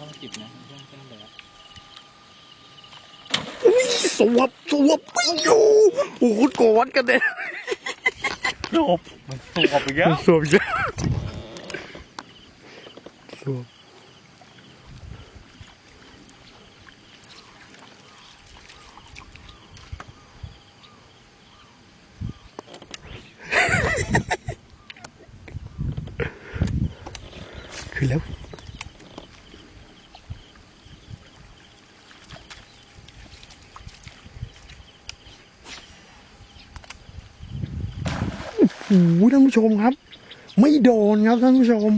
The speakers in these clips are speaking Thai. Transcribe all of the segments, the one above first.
เข้าจิบนะเพื่อนเพื่อนเลยอะอุ้ยสวบสวบไม่อยู่โอ้โหกอดกันเลยโดบมันสวบอีกแล้วสวบเยอะสวบคือแล้ว หท่านผู้ชมครับ ไม่โดนครับท่านผู้ชม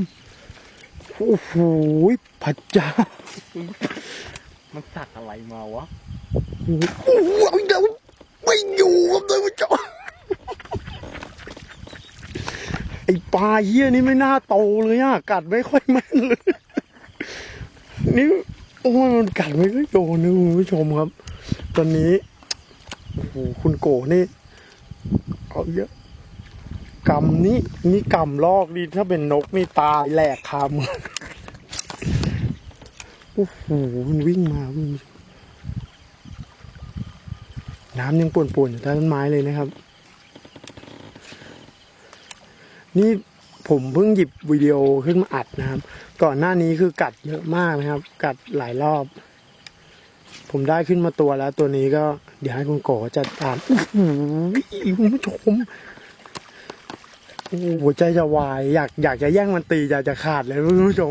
โอ้โหพระเจ้ามันสักอะไรมาวะโอ้โหเอาอีกแล้วไม่อยู่ครับท่านผู้ชมไอ้ปลาเฮี้ยนี่ไม่น่าโตเลยอะกัดไม่ค่อยแม่นเลย นี่โอ้ยมันกัดไม่ค่อยโดนนะคุณผู้ชมครับ ตอนนี้โอ้โหคุณโกนี่เอาเยอะ กำนี่นี่กำลอกดีถ้าเป็นนกนี่ตายแหลกคามือโอ้โหมันวิ่งมาวิ่งน้ำยังป่วนๆอยู่ใต้ต้นไม้เลยนะครับ นี่ผมเพิ่งหยิบวิดีโอขึ้นมาอัดนะครับ ก่อนหน้านี้คือกัดเยอะมากนะครับ กัดหลายรอบ ผมได้ขึ้นมาตัวแล้วตัวนี้ก็ เดี๋ยวให้คุณโกจัดการโอ้โหคุณผู้ชม หหัวใจจะวาย อยากอยากจะแย่งมันตีอยากจะขาดเลยคุณผู้ชม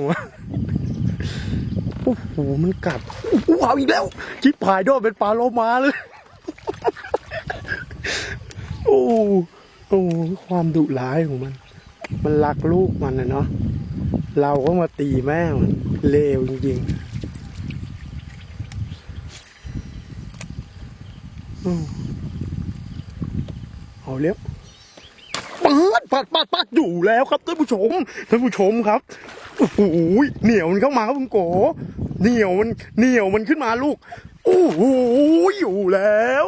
โอ้โหมันกัดโอ้โหเอาอีกแล้วชิบหายโดนเป็นปลาโลมาเลยโอ้โหโอ้ความดุร้ายของมัน มันรักลูกมันนะเนาะเราก็มาตีแม่มันเลวจริงๆเอาเร็วปัด ปัดปัดปัดอยู่แล้วครับท่านผู้ชมท่านผู้ชมครับโอ้โหเหนียวมันเข้ามาครับคุณโกเหนียวมันเหนียวมันขึ้นมาลูกโอ้โหอยู่แล้ว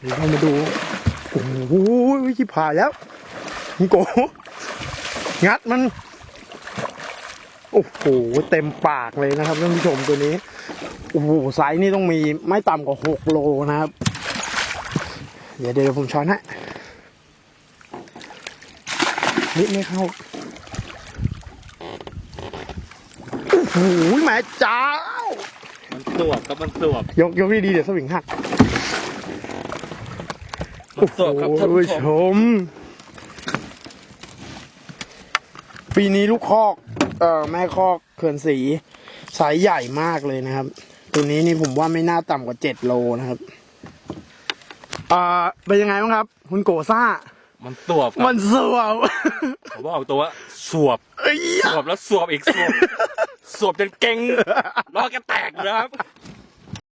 เดี๋ยวเรามาดูโอ้โหชิบหายแล้วคุณโกงัดมัน โอ้โหเต็มปากเลยนะครับท่านผู้ชมตัวนี้โอ้โหไซส์นี่ต้องมีไม่ต่ำกว่าหกโลนะครับ เดี๋ยวเดี๋ยวผมช้อนให้นี่ไม่เข้าโอ้โหแม่เจ้า มันสวบครับมันสวบยกยกดีๆเดี๋ยวสวิงหักมันสวบครับท่านโอ้โหผู้ชชม ม ปีนี้ลูกคอกเอ่อแม่คอกเขื่อนสีไซส์ใหญ่มากเลยนะครับ ตัวนี้นี่ผมว่าไม่น่าต่ำกว่าเจ็ดโลนะครับอ่าเป็นยังไงบ้างครับ คุณโกซ่า มันสวบครับมันสวบผมบอกตัวว่าสวบเอ้ยสวบแล้วสวบอีกสวบสวบจนเก่งล้อแกแตกอยู่นะครับ